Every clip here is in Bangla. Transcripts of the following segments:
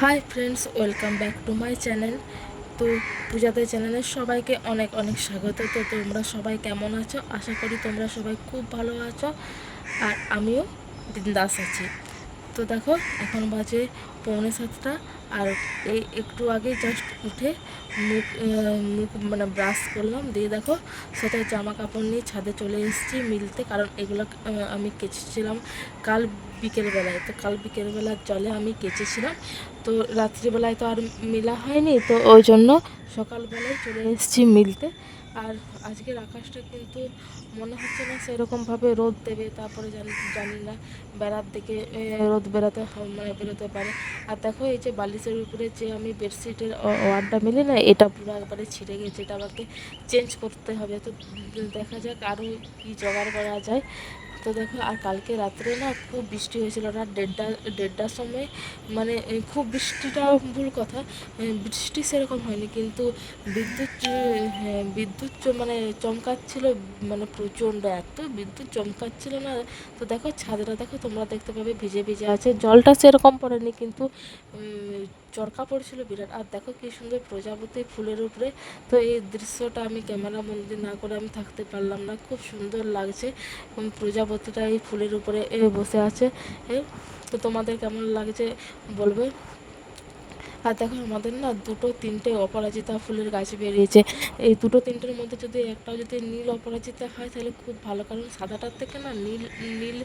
Hi friends, welcome back to my channel. তো পূজাতে চ্যানেলের সবাইকে অনেক অনেক স্বাগত। তো তোমরা সবাই কেমন আছো? আশা করি তোমরা সবাই খুব ভালো আছো। আর আমিও বিন্দাস আছি। তো দেখো, এখন বাজে পৌনে সাতটা। আর এই একটু আগে জাস্ট উঠে মুখ মুখ মানে ব্রাশ করলাম। দিয়ে দেখো, সাথে জামা কাপড় নিয়ে ছাদে চলে এসেছি মিলতে। কারণ এগুলো আমি কেচেছিলাম কাল বিকেলবেলায়। তো কাল বিকেলবেলার জলে আমি কেচেছিলাম। তো রাত্রিবেলায় তো আর মেলা হয়নি। তো ওই জন্য সকালবেলায় চলে এসেছি মিলতে। আর আজকের আকাশটা কিন্তু মনে হচ্ছে না সেরকমভাবে রোদ দেবে, তারপরে জানি না, বেড়ার দিকে রোদ বেড়াতে মানে বেরোতে পারে। আর দেখো এই যে বালিশের উপরে যে আমি বেডশিটের ওয়ারটা মিলে না, এটা পুরো একবারে ছিঁড়ে গেছে, এটা আমাকে চেঞ্জ করতে হবে। তো দেখা যাক আরও কী জোগাড় করা যায়। তো দেখো আর কালকে রাত্রে না খুব বৃষ্টি হয়েছিল। রাত দেড়টা দেড়টার সময় মানে খুব বৃষ্টিটা ভুল কথা বৃষ্টি সেরকম হয়নি কিন্তু বিদ্যুৎ হ্যাঁ, বিদ্যুৎ মানে চমকাচ্ছিল মানে প্রচণ্ড এত বিদ্যুৎ চমকাচ্ছিল না। তো দেখো ছাদটা দেখো তোমরা দেখতে পাবে ভিজে ভিজে আছে। জলটা সেরকম পড়েনি কিন্তু চরকা পড়েছিল বিরাট। আর দেখো কি সুন্দর প্রজাপতি ফুলের উপরে। তো এই দৃশ্যটা আমি ক্যামেরা বন্দি না করে আমি থাকতে পারলাম না। খুব সুন্দর লাগছে। প্রজাপতিটা এই ফুলের উপরে বসে আছে। তো তোমাদের কেমন লাগছে বলবে? আর দেখো আমাদের না দুটো তিনটে অপরাজিতা ফুলের গাছ বেরিয়েছে। এই দুটো তিনটের মধ্যে যদি একটাও যদি নীল অপরাজিতা হয়, তাহলে খুব ভালো। কারণ সাদাটার থেকে না নীল নীল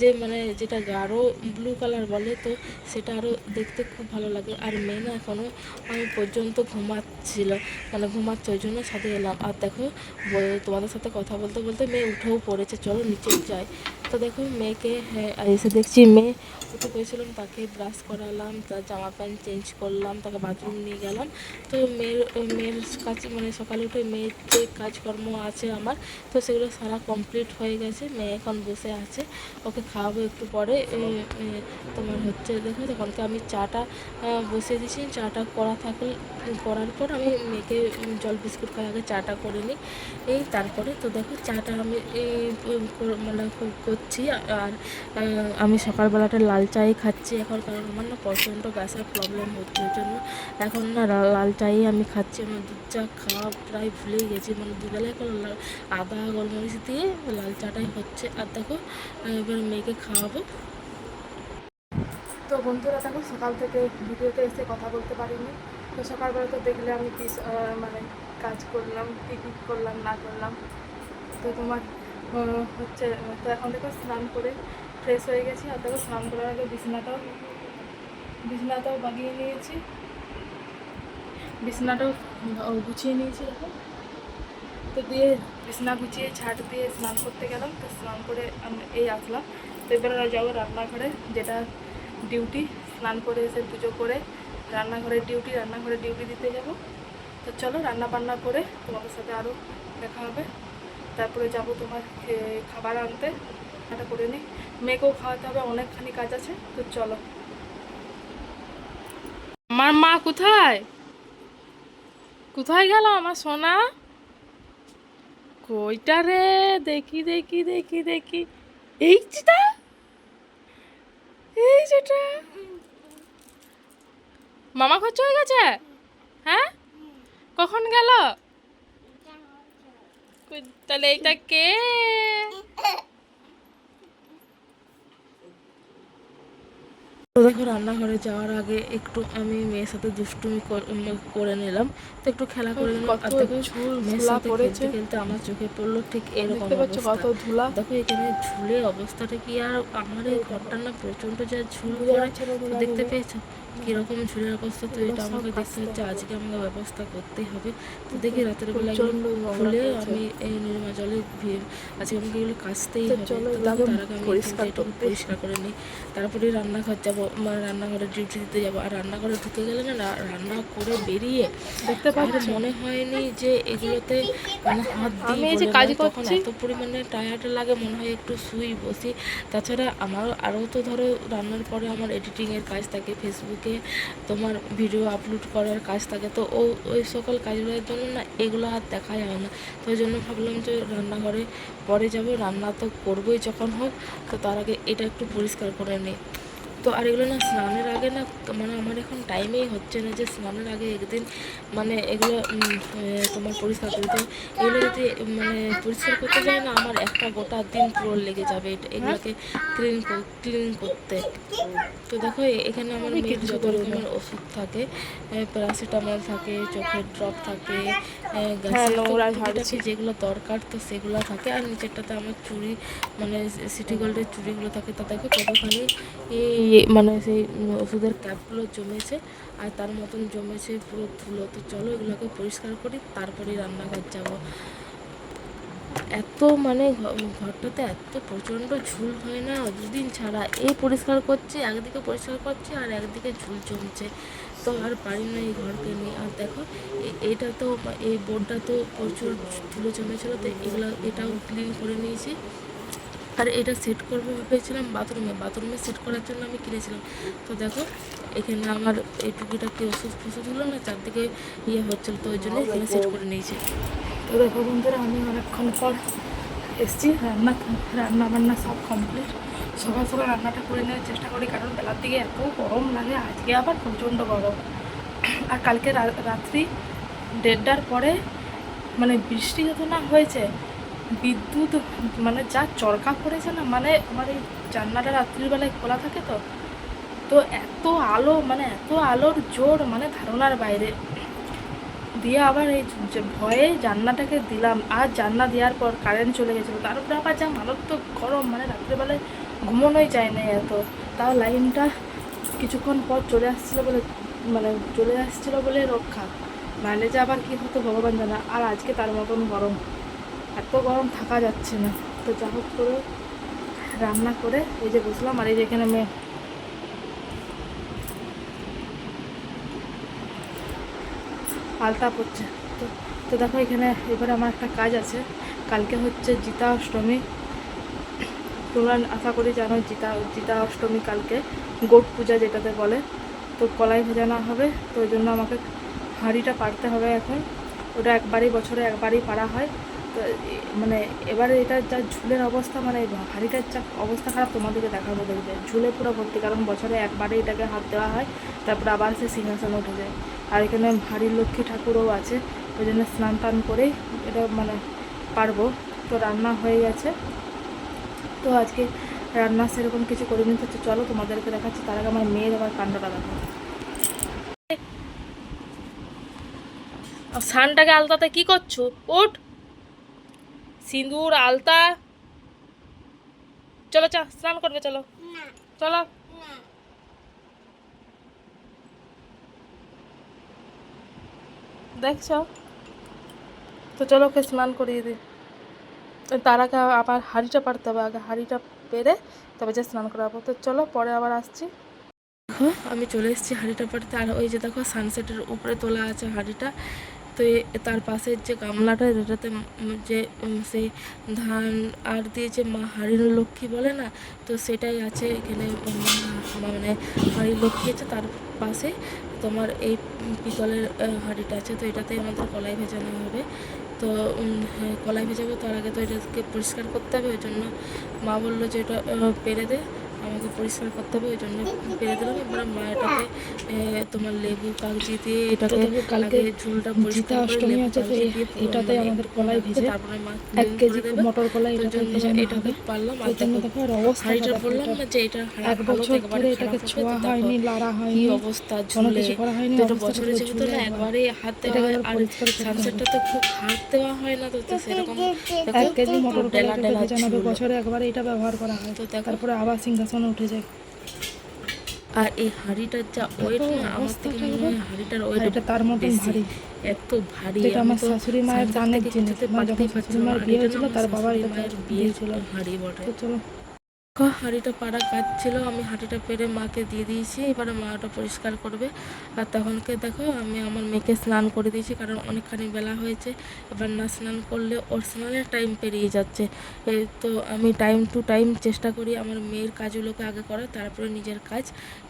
যে মানে যেটা গাঢ় ব্লু কালার বলে, তো সেটা আরও দেখতে খুব ভালো লাগে। আর মেয়ে না এখনও আমি পর্যন্ত ঘুমাচ্ছিল মানে ঘুমাচ্ছে, ওই জন্য ছাদে এলাম। আর দেখো তোমাদের সাথে কথা বলতে বলতে মেয়ে উঠেও পড়েছে। চলো নিচে যাই। তো দেখুন, মেয়েকে হ্যাঁ এসে দেখছি মেয়ে উঠে পড়েছিলাম তাকে ব্রাশ করালাম, তার জামা প্যান্ট চেঞ্জ করলাম, তাকে বাথরুম নিয়ে গেলাম। তো মেয়ের মেয়ের কাজ মানে সকালে উঠে মেয়ের যে কাজকর্ম আছে আমার, তো সেগুলো সারা কমপ্লিট হয়ে গেছে। মেয়ে এখন বসে আছে, ওকে খাওয়াবো একটু পরে। তোমার হচ্ছে, দেখো তখনকে আমি চাটা বসিয়ে দিয়েছি। চাটা করা থাকলে, করার পর আমি মেয়েকে জল বিস্কুট খাওয়া আগে চাটা করে নিই। এই তারপরে তো দেখো, চাটা আমি মানে করছি। আর আমি সকালবেলাটা লাল চাই খাচ্ছি এখন কারণ আমার না প্রচণ্ড গ্যাসের প্রবলেম হচ্ছে ওই জন্য। এখন না লাল চাই আমি খাচ্ছি আমার দুধ চা খাওয়া প্রায় ভুলেই গেছি। মানে দুবেলায় এখন আদা, গোলমরিচ দিয়ে লাল চাটাই হচ্ছে। আর দেখো, এবার মেয়েকে খাওয়াবো। তো বন্ধুরা, দেখো, সকাল থেকে ভিডিওতে এসে কথা বলতে পারিনি। তো সকালবেলা তো দেখলে আমি কি মানে কাজ করলাম কী করলাম, না করলাম। তো তোমার হচ্ছে, তো এখন দেখো স্নান করে ফ্রেশ হয়ে গেছি। আর দেখো স্নান করার আগে বিছানাটাও বিছানাটাও বাগিয়ে নিয়েছি। বিছানাটাও গুছিয়ে নিয়েছি দেখো। তো দিয়ে বিছানা গুছিয়ে ছাট দিয়ে স্নান করতে গেলাম। তো স্নান করে আমি, এই আসলাম। তো এবার যাব রান্নাঘরে, যেটা ডিউটি স্নান করে এসে পুজো করে রান্নাঘরে ডিউটি রান্নাঘরে ডিউটি দিতে যাব। তো চলো রান্না বান্না করে তোমাদের সাথে আরও দেখা হবে। তারপরে যাব তোমার খাবার আনতে। এটা করে নিই মেয়েকেও খাওয়াতে হবে, অনেকখানি কাজ আছে, তো চলো। আমার মা কোথায়? কোথায় গেল আমার সোনা? কইটা রে? দেখি দেখি দেখি দেখি। এই যেটা? এই যেটা? মামা খরচ হয়ে গেছে? হ্যাঁ? কখন গেল? তাহলে এইটা কে? তো দেখো রান্নাঘরে যাওয়ার আগে একটু আমি মেয়ের সাথে দুষ্টুমি করে নিলাম। তো একটু খেলা করে নিলাম। আর মেয়ের সাথে খেলতে খেলতে আমার চোখে পড়ল ঠিক এরকম অবস্থা। ধুলা? দেখো এখানে ঝুলে অবস্থাটা কি? আর আমার এই ঘরটা না প্রচণ্ড যা ঝুল দেখতে পেয়েছ? কীরকম ঝুলের অবস্থা? তো এটা আমাকে দেখতে হচ্ছে। আজকে আমাকে ব্যবস্থা করতেই হবে। তো দেখি রাতের বেলা খুলে আমি এই নির্মা জলে আজকে আমাকে এগুলো কাচতেই হবে। তার আগে আমি পরিষ্কার পরিষ্কার করে নিই। তারপরে রান্নাঘর যাব। মানে রান্নাঘরে ডিউটি দিতে যাব। আর রান্নাঘরে ঢুকে গেলে না রান্না করে বেরিয়ে দেখতে পাচ্ছ। মনে হয়নি যে এগুলোতে মানে হাত আমি এই যে কাজ করছি। এত পরিমাণে টায়ার্ড লাগে মনে হয় একটু শুই বসি। তাছাড়া আমার আরও তো ধরো রান্নার পরে আমার এডিটিংয়ের কাজ থাকে ফেসবুকে তোমার ভিডিও আপলোড করার কাজ থাকে। তো ও ওই সকল কাজগুলোর জন্য না এগুলো আর দেখা যায় না। তো ওই জন্য ভাবলাম যে রান্নাঘরে পরে যাব রান্না তো করবোই যখন হোক তো তার আগে এটা একটু পরিষ্কার করে নিই। তো আর এগুলো না স্নানের আগে না মানে আমার এখন টাইমেই হচ্ছে না যে স্নানের আগে একদিন মানে এগুলো তোমার পরিষ্কার করি তো এগুলো যদি মানে পরিষ্কার করতে যাই না আমার একটা গোটা দিন পুরো লেগে যাবে। এটা- এগুলোকে ক্লিন ক্লিন করতে। তো দেখো এখানে আমার মেয়ের যত রকমের ওষুধ থাকে প্যারাসিটামল থাকে চোখের ড্রপ থাকে টুকিটাকি যেগুলো দরকার তো সেগুলো থাকে। আর নিচেরটাতে আমার চুড়ি মানে সিটি গোল্ডের চুড়িগুলো থাকে। তা দেখো কতখানি এই মানে সেই ওষুধের ক্যাপগুলো জমেছে আর তার মতন জমেছে পুরো ধুলো। তো চলো এগুলোকে পরিষ্কার করি, তারপরেই রান্নাঘর যাব। এত মানে ঘরটাতে এত প্রচণ্ড ঝুল হয় না? দুদিন ছাড়া এই পরিষ্কার করছি, একদিকে পরিষ্কার করছি আর একদিকে ঝুল জমছে। তো আর পারি না এই ঘরকে নিয়ে আর দেখো এটা তো, এই বোর্ডটা তো প্রচুর ধুলো জমেছিল, তো এগুলো, এটাও ক্লিন করে নিয়েছি। আর এটা সেট করব ভেবেছিলাম বাথরুমে বাথরুমে সেট করার জন্য আমি কিনেছিলাম। তো দেখো, এখানে আমার এই টুকিটাকি ওষুধ হলো না চারদিকে ইয়ে হচ্ছিল, তো ওই জন্য এখানে সেট করে নিয়েছি। তো দেখো বন্ধুরা, আমি অনেকক্ষণ পর এসেছি, রান্না রান্না বান্না সব কমপ্লিট সকাল সকাল রান্নাটা করে নেওয়ার চেষ্টা করি, কারণ বেলার দিকে এত গরম লাগে, আজকে আবার প্রচণ্ড গরম। আর কালকে রাত্রি দেড়টার পরে মানে বৃষ্টি যত না হয়েছে বিদ্যুৎ মানে যা চরকা পড়েছে না মানে আমার এই জানলাটা রাত্রিবেলায় খোলা থাকে তো তো এত আলো মানে এত আলোর জোর মানে ধারণার বাইরে। দিয়ে আবার এই ভয়ে জান্নাটাকে দিলাম, আর জান্না দেওয়ার পর কারেন্ট চলে গেছিল। তারপরে আবার যা মারাত্মক গরম মানে রাত্রিবেলায় ঘুমোনোই যায় না এত। তাও লাইনটা কিছুক্ষণ পর চলে আসছিল বলে মানে চলে আসছিল বলে রক্ষা। নাহলে যে আবার কী হতো ভগবান জানা, আর আজকে তার মতন গরম। এত গরম থাকা যাচ্ছে না। তো যা হোক করে রান্না করে এই যে বসলাম, আর এই যে এখানে মেয়ে। আলতা পড়ছে। তো তো দেখো এখানে এবারে আমার একটা কাজ আছে। কালকে হচ্ছে জিতা অষ্টমী। তোমরা আশা করি জানো জিতা জিতা অষ্টমী কালকে। গোট পূজা যেটাতে বলে। তো কলাই ভেজানো হবে, তো ওই জন্য আমাকে হাঁড়িটা পাড়তে হবে এখন। ওটা একবারই বছরে একবারই পাড়া হয়। তো মানে এবারে এটা যা ঝুলের অবস্থা মানে হাঁড়িটার যা অবস্থা খারাপ, তোমাদেরকে দেখাবো দেখবে। ঝুলে পুরো ভর্তি, কারণ বছরে একবারে এটাকে হাত দেওয়া হয়, তারপরে আবার সে সিংহাসনে উঠে যায়। আর এখানে হাড়ির লক্ষ্মী ঠাকুরও আছে, ওই জন্য স্নান টান করে এটা মানে পারব। তো রান্না হয়ে গেছে। তো আজকে রান্না সেরকম কিছু করিনি, তো চলো তোমাদেরকে দেখাচ্ছি, তার আগে আমার মেয়ের আবার কাণ্ডটা দেখো। সানটাকে আলতাতে কি করছ? ওঠ! সিঁদুর আলতা। চলো চা স্নান করবে চলো। চলো। দেখছ? তো চলো ওকে স্নান করিয়ে দিই। তার আগে আবার হাঁড়িটা পারতে হবে আগে হাঁড়িটা পেরে তবে যে স্নান করাবো। তো চলো পরে আবার আসছি। আমি চলে এসেছি হাঁড়িটা পাড়তে। আর ওই যে দেখো সানসেটের উপরে তোলা আছে হাঁড়িটা। তো তার পাশের যে গামলাটা যেটাতে যে সেই ধান আর দিয়ে যে মা হাঁড়ির লক্ষ্মী বলে না তো সেটাই আছে এখানে মানে হাঁড়ির লক্ষ্মী আছে তার পাশে। তোমার এই পিতলের হাঁড়িটা আছে তো এটাতেই আমাদের কলাই ভেজানো হবে। তো হ্যাঁ, কলাই ভেজাবো তার আগে তো এটাকে পরিষ্কার করতে হবে ওই জন্য মা বলল যে এটা পেরে দে। আমাকে পরিষ্কার করতে হবে ওই জন্য পেরে দিলাম এবার মা এটাকে তোমার লেবু কাগজি দিয়ে এটাকে কালকে ঝুলটা জিতা পরিষ্কার করে অষ্টমী আছে তো দিয়ে এটাতেই মানে আমাদের কলাই ভেজে তারপরে মা এক কেজি মটর কলাই তো এটাতে জন্য ভেজানো এটাকে পারলাম আর জন্য দেখো এর অবস্থা হাঁড়িটা বললাম এটা। না যে এটা এক বছর ধরে এটাকে ছোঁয়া হয়নি কি হয়নি অবস্থা কোনো ঝুলে কিছু করা হয়নি তো এটা বছরে যেহেতু না একবার। হাত দেওয়া হয় আর পরিষ্কার সানসেটটা তো খুব হাত দেওয়া হয় না তো তো সেরকম এক কেজি মটর কলাই ডেলা ঝুল। বছরে একবার এটা ব্যবহার করা হয় তো তারপরে আবার সিংহাসনে উঠে যায়। আর এই হাঁড়িটার যা ওয়েট না আমার থেকে মনে হয় হাঁড়িটার ওয়েট এটা তার মতো ভারী। এত ভারী এটা আমার শাশুড়ি মায়ের জানের জিনিস। মা যখন শাশুড়ি মায়ের বিয়ে হয়েছিল তার বাবার মায়ের বিয়ে ছিল হাঁড়ি বটে। তো চলো। হাঁড়িটা পাড়া কাজ ছিল আমি হাঁড়িটা পেরে মাকে দিয়ে দিয়েছি, এবারে মা ওটা পরিষ্কার করবে। আর তখনকে দেখো, আমি আমার মেয়েকে স্নান করে দিয়েছি, কারণ অনেকখানি বেলা হয়েছে, এবার না স্নান করলে ওর স্নানের টাইম পেরিয়ে যাচ্ছে। এই তো আমি টাইম টু টাইম চেষ্টা করি আমার মেয়ের কাজগুলোকে আগে করার, তারপরে নিজের কাজ।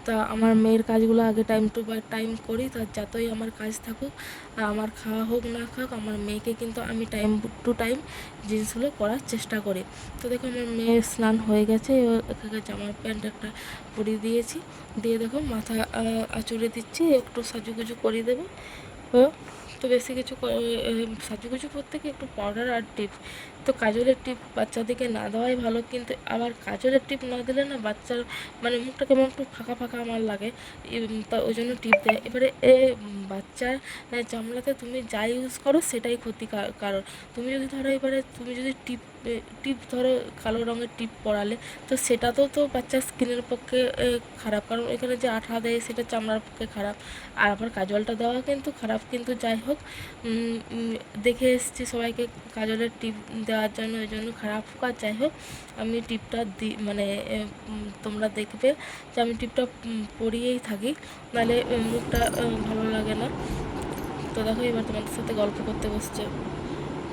তা আমার মেয়ের কাজগুলো আগে টাইম টু টাইম করি তার যতই আমার কাজ থাকুক আমার খাওয়া হোক না খাক, আমার মেয়েকে কিন্তু আমি টাইম টু টাইম জিনিসগুলো করার চেষ্টা করি। তো দেখো, আমার মেয়ের স্নান হয়ে গেছে ও এখানে জামা প্যান্ট একটা পরিয়ে দিয়েছি। দিয়ে দেখো মাথা আঁচড়ে দিচ্ছি একটু সাজুগুজু করিয়ে দেবো। তো বেশি কিছু সাজুগুজু করতে কি একটু পাউডার আর টিপ তো কাজলের টিপ বাচ্চাদেরকে না দেওয়াই ভালো কিন্তু আবার কাজলের টিপ না দিলে না বাচ্চার মানে মুখটা কেমন একটু ফাঁকা ফাঁকা আমার লাগে। তা ওই জন্য টিপ দেয়। এবারে এ বাচ্চার আহ, চামড়াতে তুমি যা ইউজ করো সেটাই ক্ষতি কারণ তুমি যদি ধরো এবারে তুমি যদি টিপ টিপ ধরো কালো রঙের টিপ পরালে, তো সেটা তো তো বাচ্চার স্কিনের পক্ষে খারাপ। কারণ এখানে যে আঠা দেয়, সেটা চামড়ার পক্ষে খারাপ। আর আবার কাজলটা দেওয়া কিন্তু খারাপ, কিন্তু যাই হোক দেখে এসেছি সবাইকে কাজলের টিপ দেওয়ার জন্য ওই জন্য খারাপ হোক আর যাই হোক, আমি টিপটা দি মানে তোমরা দেখবে যে আমি টিপটা পরিয়েই থাকি। নাহলে মুখটা ভালো লাগে না। তো দেখো, এবার তোমাদের সাথে গল্প করতে বসছে।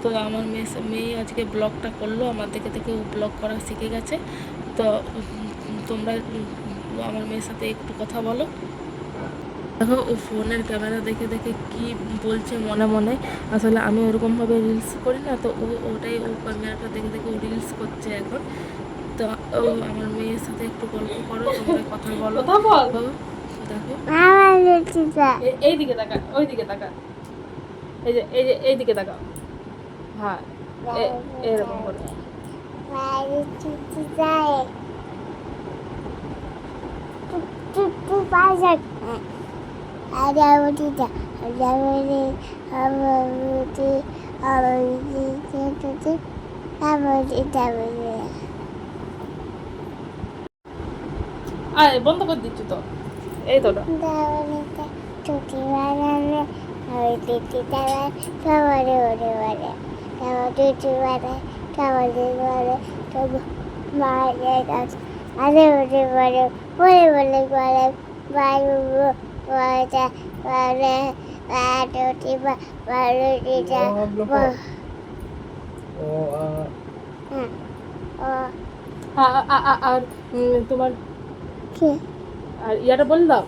তো আমার মেয়ে মেয়ে আজকে ব্লগটা করল আমার দেখে দেখে ও ব্লগ করা শিখে গেছে। তো তোমরা আমার মেয়ের সাথে একটু কথা বলো। দেখো ও ফোনের ক্যামেরা দেখে দেখে কি বলছে মনে মনে। আসলে আমি ওরকমভাবে রিলস করি না তো ও ওটাই ও ক্যামেরাটা দেখে দেখে ও রিলস করছে এখন। তো ও আমার মেয়ের সাথে একটু গল্প করো তোমরা কথা বলো। কথা বল। ও, দেখো। এইদিকে এই দিকে তাকা ওই দিকে তাকা এই যে এই যে এই দিকে তাকা হ্যাঁ এরকম করে। আয় বন্ধ করে দিচ্ছি তো। এই তো। টুকি বানালে আমি দিদি তারা সবারে ওরে বলে আমার টুটি বানায় সবারে বলে তবু মায়ের গাছ আরে ওরে বলে বলে বলে বলে বায়ু বলে বলে টুটি বালু দিদা ও আ- আ- আ- আর উম, তোমার আর ইয়াটা বলে দাও।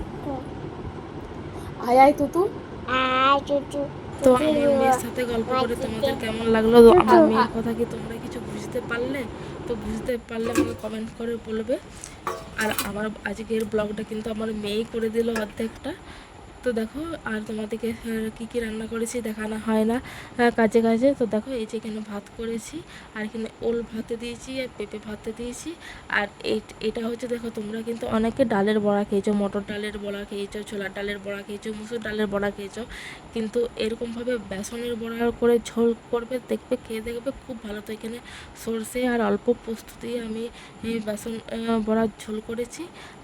আয় আয় তুতু আয় টুটু। তো আমার মেয়ের সাথে গল্প করে তোমাদের কেমন লাগল? তো আমার মেয়ের কথা কি তোমরা কিছু বুঝতে পারলে? তো বুঝতে পারলে আমাকে কমেন্ট করে বলবে। আর আমার আজকের ব্লগটা কিন্তু আমার মেয়েই করে দিল অর্ধেকটা। তো দেখো, আর তোমাদেরকে কি কি রান্না করেছি দেখানো হয় না কাজে কাজে। তো দেখো, এই যে এখানে ভাত করেছি, আর এখানে ওল ভাতে দিয়েছি, আর পেঁপে ভাতে দিয়েছি। আর এটা হচ্ছে দেখো, তোমরা কিন্তু অনেকে ডালের বড়া খেয়েছো, মটর ডালের বড়া খেয়েছো, ছোলার ডালের বড়া খেয়েছো, মুসুর ডালের বড়া খেয়েছো। কিন্তু এরকমভাবে বেসনের বড়া করে ঝোল করবে, দেখবে, খেয়ে দেখবে, খুব ভালো। তো এখানে সর্ষে আর অল্প পোস্ত দিয়ে আমি বেসন বড়ার ঝোল করেছি।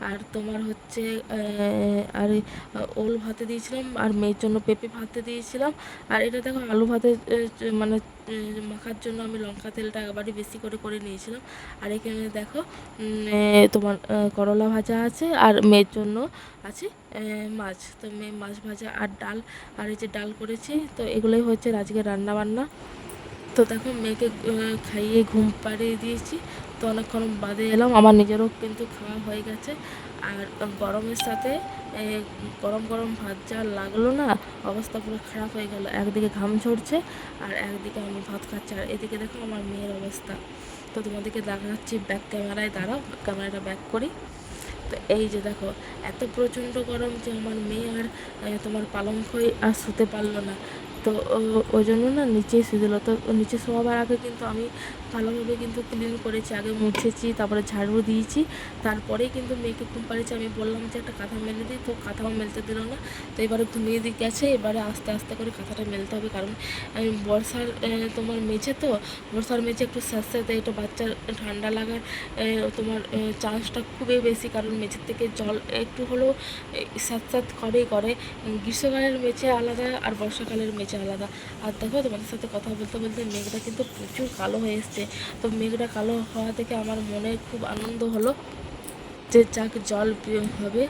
আর তোমার হচ্ছে আর ওল ভাতে দিয়েছিলাম আর মেয়ের জন্য পেঁপে ভাতে দিয়েছিলাম। আর এটা দেখো আলু ভাতে মানে মাখার জন্য আমি লঙ্কা তেলটা একবারই বেশি করে করে নিয়েছিলাম। আর এখানে দেখো তোমার করলা ভাজা আছে আর মেয়ের জন্য আছে মাছ। তো মেয়ে মাছ ভাজা আর ডাল, আর এই যে ডাল করেছি, তো এগুলোই হচ্ছে আজকে রান্না বান্না। তো দেখো মেয়েকে খাইয়ে ঘুম পাড়িয়ে দিয়েছি। তো অনেকক্ষণ বাদে এলাম, আমার নিজেরও কিন্তু খাওয়া হয়ে গেছে। আর গরমের সাথে গরম গরম ভাত যা লাগল না, অবস্থা পুরো খারাপ হয়ে গেল। একদিকে ঘাম ঝরছে, আর একদিকে আমি ভাত খাচ্ছি। আর এদিকে দেখো আমার মেয়ের অবস্থা। তো তোমাদেরকে দেখাচ্ছি ব্যাক ক্যামেরায় দাঁড়াও ক্যামেরাটা ব্যাক করি। তো এই যে দেখো, এত প্রচণ্ড গরম যে আমার মেয়ে আর তোমার পালং খই আর শুতে পারল না। তো ওই জন্য না নিচেই শুয়ে তো নিচে শোয়াবার আগে কিন্তু আমি ভালোভাবে কিন্তু ক্লিন করেছি, আগে মুছেছি, তারপরে ঝাড়ু দিয়েছি, তারপরেই কিন্তু মেয়েকে ঘুম পাড়িয়েছি। আমি বললাম যে একটা কাঁথা মেলে দিই, তো কাঁথাও মেলতে দিল না, তো এবারে ঘুমিয়ে দিয়ে গেছে, এবারে আস্তে আস্তে করে কাঁথাটা মেলতে হবে, কারণ বর্ষার তোমার মেঝে তো, বর্ষার মেঝে একটু স্যাঁতস্যাঁতে একটু বাচ্চার ঠান্ডা লাগার তোমার চান্সটা খুবই বেশি, কারণ মেঝের থেকে জল একটু হলেও স্যাঁত করেই করে। গ্রীষ্মকালের মেঝে আলাদা আর বর্ষাকালের মেঝে আলাদা। আর দেখো, তোমাদের সাথে কথা বলতে বলতে মেঘটা কিন্তু প্রচুর কালো হয়ে এসছে। তো মেঘটা কালো হওয়া থেকে আমার মনে খুব আনন্দ হলো যে যাক, জল হবে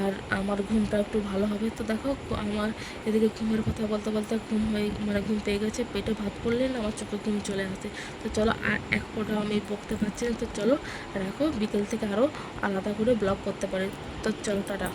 আর আমার ঘুমটা একটু ভালো হবে। তো দেখো, আমার এদিকে ঘুমের কথা বলতে বলতে ঘুম হয়ে মানে ঘুম পেয়ে গেছে, পেটে ভাত পড়লে না আমার চোখে ঘুম চলে আসে। তো চলো, আর এক ফোঁটা আমি বকতে পারছি না। তো চলো, রাখো, বিকেল থেকে আরও আলাদা করে ব্লগ করতে পারি। তো চলো, টাটা।